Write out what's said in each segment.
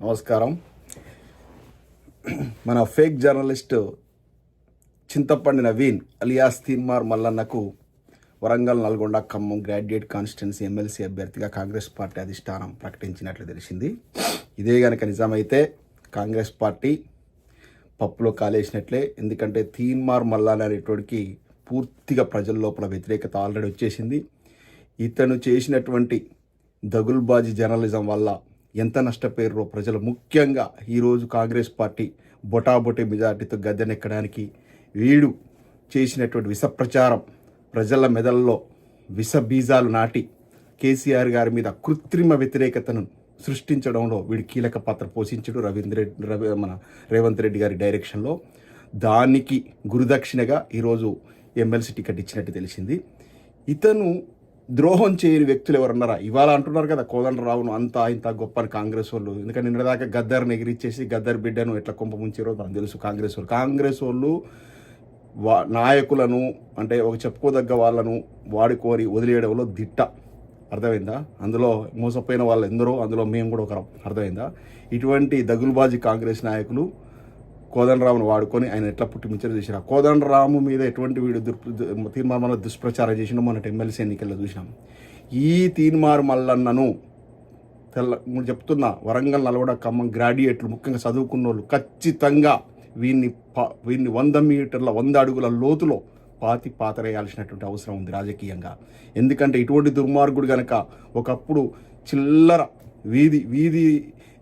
నమస్కారం. మన fake journalist Chintapandi Naveen alias Teenmaar మల్లన్నకు Warangal Nalgonda Khammam graduate constituency MLC అభ్యర్థిగా Congress party అధిష్టానం ప్రకటించినట్లు తెలిసింది. ఇదే కనుక నిజమైతే కాంగ్రెస్ పార్టీ పప్పులో కాలేసినట్లే ఎందుకంటే తీన్మార్ మల్లాన్ అనేటోడికి పూర్తిగా ప్రజల లోపల వ్యతిరేకత ఆల్రెడీ వచ్చేసింది. ఇతను చేసినటువంటి దగుల్బాజీ జర్నలిజం వల్ల ఎంత నష్టపోయారో ప్రజలు ముఖ్యంగా ఈరోజు కాంగ్రెస్ పార్టీ బొటాబొటి మెజార్టీతో గద్దెనెక్కడానికి వీడు చేసినటువంటి విష ప్రచారం ప్రజల మెదల్లో విష బీజాలు నాటి కేసీఆర్ గారి మీద కృత్రిమ వ్యతిరేకతను సృష్టించడంలో వీడు కీలక పాత్ర పోషించడు రవీంద్ర రవి మన రేవంత్ రెడ్డి గారి డైరెక్షన్లో. దానికి గురుదక్షిణగా ఈరోజు ఎమ్మెల్సీ టికెట్ ఇచ్చినట్టు తెలిసింది. ఇతను ద్రోహం చేయని వ్యక్తులు ఎవరన్నారా? ఇవాళ అంటున్నారు కదా కోదండరావును అంత ఇంత గొప్ప అని కాంగ్రెస్ వాళ్ళు. ఎందుకంటే నిన్నదాకా గద్దర్ ఎగిరిచ్చేసి గద్దర్ బిడ్డను ఎట్లా కొంప ముంచారో మనకు తెలుసు కాంగ్రెస్ వాళ్ళు. కాంగ్రెస్ వాళ్ళు వా నాయకులను అంటే ఒక చెప్పుకోదగ్గ వాళ్ళను వాడుకోరి వదిలేయడంలో దిట్ట. అర్థమైందా? అందులో మోసపోయిన వాళ్ళు ఎందరో అందులో మేము కూడా ఒకరం. అర్థమైందా? ఇటువంటి దగులుబాజీ కాంగ్రెస్ నాయకులు కోదండరామును వాడుకొని ఆయన ఎట్లా పుట్టిమించారో చూసినా కోదండరాము మీద ఎటువంటి వీడు దుర్ తీర్మానం దుష్ప్రచారం చేసినా మొన్నటి ఎమ్మెల్సీ ఎన్నికల్లో చూసినాం. ఈ తీర్మార్ మల్లన్నను తెల్ల చెప్తున్నా వరంగల్ నల్గొండ ఖమ్మం గ్రాడ్యుయేట్లు ముఖ్యంగా చదువుకున్న వాళ్ళు ఖచ్చితంగా వీన్ని పా- వీన్ని వంద మీటర్ల వంద అడుగుల లోతులో పాతి పాతరేయాల్సినటువంటి అవసరం ఉంది రాజకీయంగా. ఎందుకంటే ఇటువంటి దుర్మార్గుడు గనక ఒకప్పుడు చిల్లర వీధి వీధి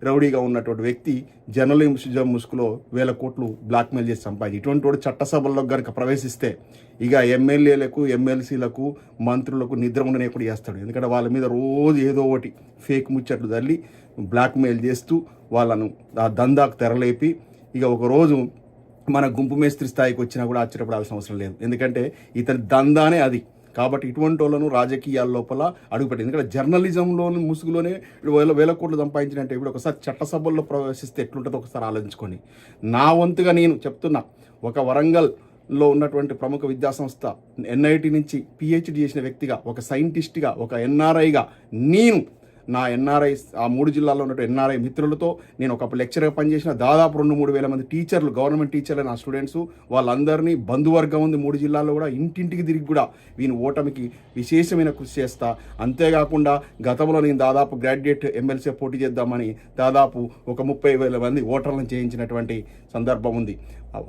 రౌడీగా ఉన్నటువంటి వ్యక్తి జర్నలిజం ముసుగులో వేల కోట్లు బ్లాక్మెయిల్ చేసి సంపాదించి ఇటువంటి వాడు చట్టసభల్లో కనుక ప్రవేశిస్తే ఇక ఎమ్మెల్యేలకు ఎమ్మెల్సీలకు మంత్రులకు నిద్ర ఉండనేప్పుడు చేస్తాడు. ఎందుకంటే వాళ్ళ మీద రోజు ఏదో ఒకటి ఫేక్ ముచ్చట్లు తల్లి బ్లాక్మెయిల్ చేస్తూ వాళ్ళను ఆ దందాకు తెరలేపి ఇక ఒకరోజు మన గుంపు మేస్త్రి స్థాయికి వచ్చినా కూడా ఆశ్చర్యపడాల్సిన అవసరం లేదు. ఎందుకంటే ఇతని దందానే అది. కాబట్టి ఇటువంటి వాళ్ళను రాజకీయాల లోపల అడుగుపెట్టింది ఎందుకంటే జర్నలిజంలోని ముసుగులోనే వేల వేల కోట్లు సంపాదించినట్టే ఇప్పుడు ఒకసారి చట్టసభల్లో ప్రవేశిస్తే ఎట్లుంటుందో ఒకసారి ఆలోచించుకోండి. నా వంతుగా నేను చెప్తున్నా ఒక వరంగల్లో ఉన్నటువంటి ప్రముఖ విద్యాసంస్థ ఎన్ఐటి నుంచి పిహెచ్డి చేసిన వ్యక్తిగా ఒక సైంటిస్ట్గా ఒక ఎన్ఆర్ఐగా నేను నా ఎన్ఆర్ఐ ఆ మూడు జిల్లాల్లో ఉన్న ఎన్ఆర్ఐ మిత్రులతో నేను ఒక లెక్చర్గా పనిచేసిన దాదాపు రెండు మూడు వేల మంది టీచర్లు గవర్నమెంట్ టీచర్లు నా స్టూడెంట్స్. వాళ్ళందరినీ బంధువర్గం ఉంది మూడు జిల్లాల్లో కూడా ఇంటింటికి తిరిగి కూడా వీని ఓటమికి విశేషమైన కృషి చేస్తా. అంతేకాకుండా గతంలో నేను దాదాపు గ్రాడ్యుయేట్ ఎమ్మెల్సీ పోటీ చేద్దామని దాదాపు ఒక ముప్పై వేల మంది ఓటర్లను చేయించినటువంటి సందర్భం ఉంది.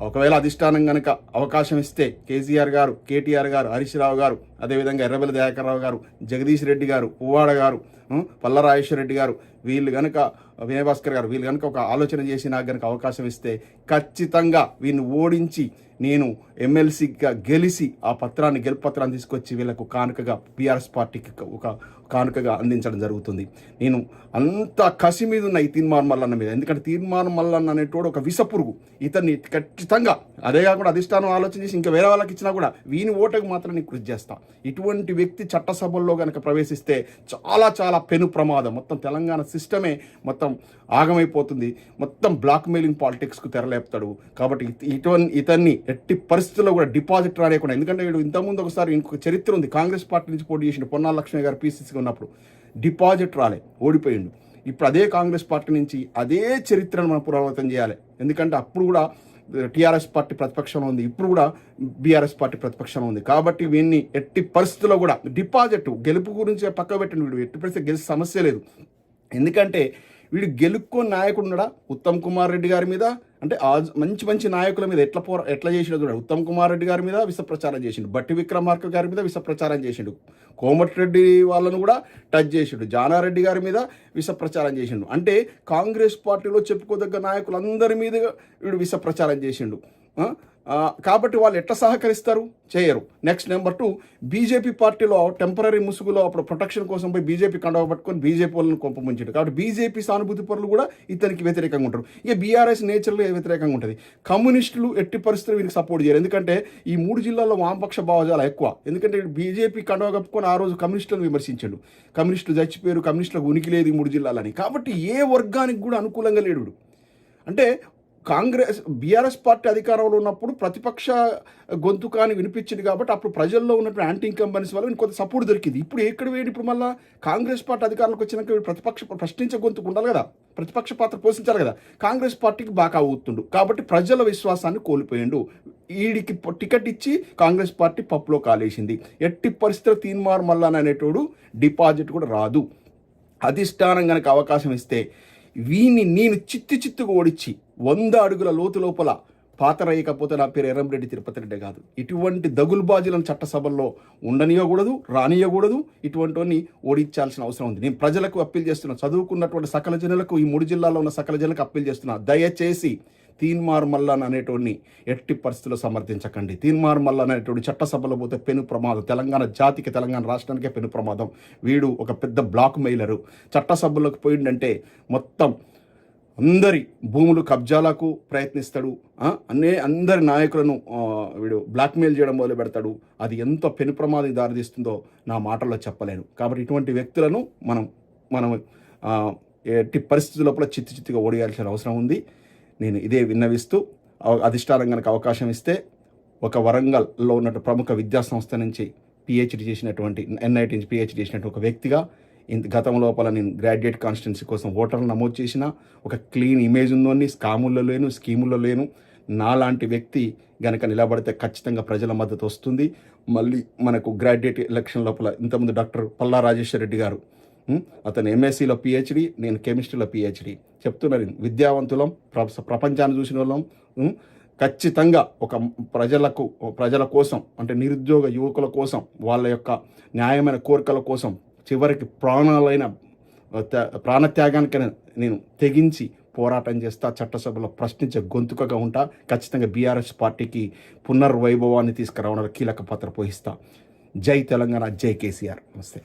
ఒకవేళ అధిష్టానం కనుక అవకాశం ఇస్తే కేసీఆర్ గారు కేటీఆర్ గారు హరీష్ రావు గారు అదేవిధంగా ఎర్రబెల్లి దయాకర్ రావు గారు జగదీష్ రెడ్డి గారు పువ్వాడ గారు పల్లరాజేశ్వర రెడ్డి గారు వీళ్ళు కనుక వినయ్ భాస్కర్ గారు వీళ్ళు కనుక ఒక ఆలోచన చేసి నాకు కనుక అవకాశం ఇస్తే ఖచ్చితంగా వీళ్ళని ఓడించి నేను ఎమ్మెల్సీగా గెలిచి ఆ పత్రాన్ని గెలుపు పత్రాన్ని తీసుకొచ్చి వీళ్ళకు కానుకగా బీఆర్ఎస్ పార్టీకి ఒక కానుకగా అందించడం జరుగుతుంది. నేను అంత కసి మీద ఉన్న ఈ తీర్మానం మల్లన్న మీద ఎందుకంటే తీర్మానం మల్లన్న అనేటోడు ఒక విషపురుగు. ఇతన్ని ఖచ్చితంగా అదే కాకుండా అధిష్టానం ఆలోచన చేసి ఇంకా వేరే వాళ్ళకి ఇచ్చినా కూడా వీని ఓటకు మాత్రం నేను కృషి చేస్తా. ఇటువంటి వ్యక్తి చట్టసభల్లో కనుక ప్రవేశిస్తే చాలా చాలా పెను ప్రమాదం. మొత్తం తెలంగాణ సిస్టమే మొత్తం ఆగమైపోతుంది. మొత్తం బ్లాక్ మెయిలింగ్ పాలిటిక్స్కు తెరలేపుతాడు. కాబట్టి ఇటువంటి ఇతన్ని ఎట్టి పరిస్థితుల్లో కూడా డిపాజిట్ రాలేకుండా ఎందుకంటే వీడు ఇంతకుముందు ఒకసారి ఇంకొక చరిత్ర ఉంది. కాంగ్రెస్ పార్టీ నుంచి పోటీ చేసిన పొన్నాల లక్ష్మి గారు పీసీసీగా ఉన్నప్పుడు. డిపాజిట్ రాలే ఓడిపోయిండు. ఇప్పుడు అదే కాంగ్రెస్ పార్టీ నుంచి అదే చరిత్రను మనం పునరావృతం చేయాలి. ఎందుకంటే అప్పుడు కూడా టీఆర్ఎస్ పార్టీ ప్రతిపక్షంలో ఉంది. ఇప్పుడు కూడా బీఆర్ఎస్ పార్టీ ప్రతిపక్షంలో ఉంది. కాబట్టి వీన్ని ఎట్టి పరిస్థితుల్లో కూడా డిపాజిట్ గెలుపు గురించి పక్క పెట్టండి వీడు. ఎట్టి పరిస్థితి గెలిచే సమస్య లేదు. ఎందుకంటే వీడు గెలుక్కో నాయకుడు ఉన్నాడా? ఉత్తమ్ కుమార్ రెడ్డి గారి మీద. అంటే ఆ మంచి మంచి నాయకుల మీద ఎట్లా పోరా ఎట్లా చేసిండు చూడండి ఉత్తమ్ కుమార్ రెడ్డి గారి మీద విషప్రచారం చేసిండు. బట్టి విక్రమార్క గారి మీద విషప్రచారం చేసిండు. కోమటిరెడ్డి వాళ్ళను కూడా టచ్ చేసిండు. జానారెడ్డి గారి మీద విషప్రచారం చేసిండు. అంటే కాంగ్రెస్ పార్టీలో చెప్పుకోదగ్గ నాయకులందరి మీద వీడు విష ప్రచారం చేసిండు కాబట్టి వాళ్ళు ఎట్లా సహకరిస్తారు? చేయరు. నెక్స్ట్ నెంబర్ టూ బీజేపీ పార్టీలో టెంపరీ ముసుగులో అప్పుడు ప్రొటెక్షన్ కోసం పోయి బీజేపీ కండవ పట్టుకొని బీజేపీ వాళ్ళని కొంపముంచాడు కాబట్టి బీజేపీ సానుభూతి పరులు కూడా ఇతనికి వ్యతిరేకంగా ఉంటారు. ఇక బీఆర్ఎస్ నేచర్లో వ్యతిరేకంగా ఉంటుంది. కమ్యూనిస్టులు ఎట్టి పరిస్థితులు వీరికి సపోర్ట్ చేయరు. ఎందుకంటే ఈ మూడు జిల్లాల్లో వామపక్ష భావజాలు ఎక్కువ. ఎందుకంటే బీజేపీ కండవ కప్పుకొని ఆ రోజు కమ్యూనిస్టులను విమర్శించాడు. కమ్యూనిస్టులు చచ్చిపోయారు కమ్యూనిస్టులకు ఉనికి లేదు ఈ మూడు జిల్లాలని. కాబట్టి ఏ వర్గానికి కూడా అనుకూలంగా లేడు అంటే కాంగ్రెస్ బీఆర్ఎస్ పార్టీ అధికారంలో ఉన్నప్పుడు ప్రతిపక్ష గొంతుకాని వినిపించింది కాబట్టి అప్పుడు ప్రజల్లో ఉన్నటువంటి యాంటీ ఇన్కంబెన్స్ వల్ల కొంత సపోర్ట్ దొరికింది. ఇప్పుడు ఎక్కడ వేడి ఇప్పుడు మళ్ళీ కాంగ్రెస్ పార్టీ అధికారంలోకి వచ్చినాక ప్రతిపక్ష ప్రశ్నించే గొంతుకు ఉండాలి కదా? ప్రతిపక్ష పాత్ర పోషించాలి కదా? కాంగ్రెస్ పార్టీకి బాగా అవుతుండు కాబట్టి ప్రజల విశ్వాసాన్ని కోల్పోయిండు. ఈడికి టికెట్ ఇచ్చి కాంగ్రెస్ పార్టీ పప్పులో కాలేసింది. ఎట్టి పరిస్థితులు తీన్మార్ మల్లాన్ అనేటోడు డిపాజిట్ కూడా రాదు. అధిష్టానం కనుక అవకాశం ఇస్తే వీని నేను చిత్తు చిత్తుగా ఓడించి వంద అడుగుల లోతు లోపల పాతరయ్యకపోతే నా పేరు ఎర్రంరెడ్డి తిరుపతి రెడ్డి కాదు. ఇటువంటి దగులుబాజులను చట్టసభల్లో ఉండనియకూడదు రానియకూడదు. ఇటువంటివన్నీ ఓడించాల్సిన అవసరం ఉంది. నేను ప్రజలకు అప్పీల్ చేస్తున్నా చదువుకున్నటువంటి సకల జనులకు ఈ మూడు జిల్లాలో ఉన్న సకల జనులకు అప్పీల్ చేస్తున్నా. దయచేసి తీన్మార్ మల్లన్ అనేటోడిని ఎట్టి పరిస్థితుల్లో సమర్థించకండి. తీన్మార్ మల్లన్ అనేటోడు చట్టసభలో పోతే పెను ప్రమాదం. తెలంగాణ జాతికి తెలంగాణ రాష్ట్రానికే పెను ప్రమాదం. వీడు ఒక పెద్ద బ్లాక్ మెయిలరు. చట్టసభలోకి పోయిండంటే మొత్తం అందరి భూములు కబ్జాలకు ప్రయత్నిస్తాడు. అనే అన్నే అందరి నాయకులను వీడు బ్లాక్మెయిల్ చేయడం మొదలు పెడతాడు. అది ఎంత పెను ప్రమాదం దారితీస్తుందో నా మాటల్లో చెప్పలేను. కాబట్టి ఇటువంటి వ్యక్తులను మనం మనం ఎట్టి పరిస్థితుల లోపల చిత్తు చిత్తుగా ఓడియాల్సిన అవసరం ఉంది. నేను ఇదే విన్నవిస్తూ అధిష్టానం కనుక అవకాశం ఇస్తే ఒక వరంగల్లో ఉన్నట్టు ప్రముఖ విద్యా సంస్థ నుంచి పిహెచ్డి చేసినటువంటి ఎన్ఐటి నుంచి పిహెచ్డి చేసినటువంటి ఒక వ్యక్తిగా ఇంత గతం లోపల నేను గ్రాడ్యుయేట్ కాన్స్టిట్యున్సీ కోసం ఓటర్లు నమోదు చేసిన ఒక క్లీన్ ఇమేజ్ ఉందని స్కాముల్లో లేను స్కీముల్లో లేను నాలాంటి వ్యక్తి గనక నిలబడితే ఖచ్చితంగా ప్రజల మద్దతు వస్తుంది. మళ్ళీ మనకు గ్రాడ్యుయేట్ ఎలక్షన్ లోపల ఇంతకుముందు డాక్టర్ పల్లా రాజేశ్వర రెడ్డి గారు అతను ఎంఎస్సీలో పిహెచ్డి నేను కెమిస్ట్రీలో పిహెచ్డి చెప్తున్నారు విద్యావంతులం ప్ర- ప్రపంచాన్ని చూసిన వాళ్ళం. ఖచ్చితంగా ఒక ప్రజలకు ప్రజల కోసం అంటే నిరుద్యోగ యువకుల కోసం వాళ్ళ యొక్క న్యాయమైన కోరికల కోసం చివరికి ప్రాణాలైన ప్రాణత్యాగానికైనా నేను తెగించి పోరాటం చేస్తా చట్టసభలో ప్రశ్నించే గొంతుకగా ఉంటా. ఖచ్చితంగా బీఆర్ఎస్ పార్టీకి పునర్వైభవాన్ని తీసుకురావడంలో కీలక పాత్ర పోహిస్తా జై తెలంగాణ జై కేసీఆర్. నమస్తే.